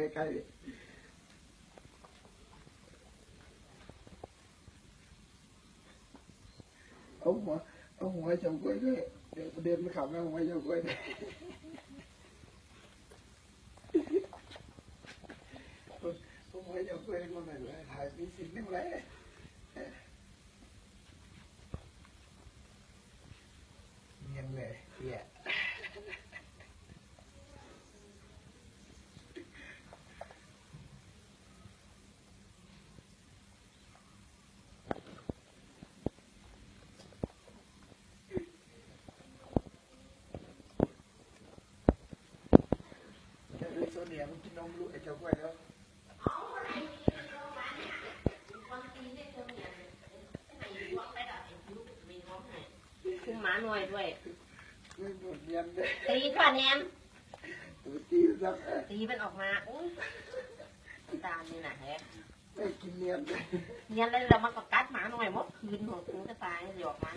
ไว้ใกล้ดิเอาหัวเอาหัวเฉากล้วยด้วยเดี๋ยวเด็นมันขับแล้วหัวเฉากล้วยด้วยเอาหัวเฉากล้วยให้คนหน่อยเลยถ่ายมีสิ่งนึงเลยเงียบเลยเหี้ย จะดูโซเนี ยมันกินนมลูกไอ้เจ้ากล้วยแล้วคุมหมาหน่อยด้วยไม่หมดเนียนเลยตีก่อนแนมตัวตีซักตีมันออกมาอุ้ยตามนี่นะแฮะไม่กินเนียนเลยเนี่ยแล้วเรามันก็กัดหมาหน่อยมดคืนของกูจะตายเดี๋ยออกมา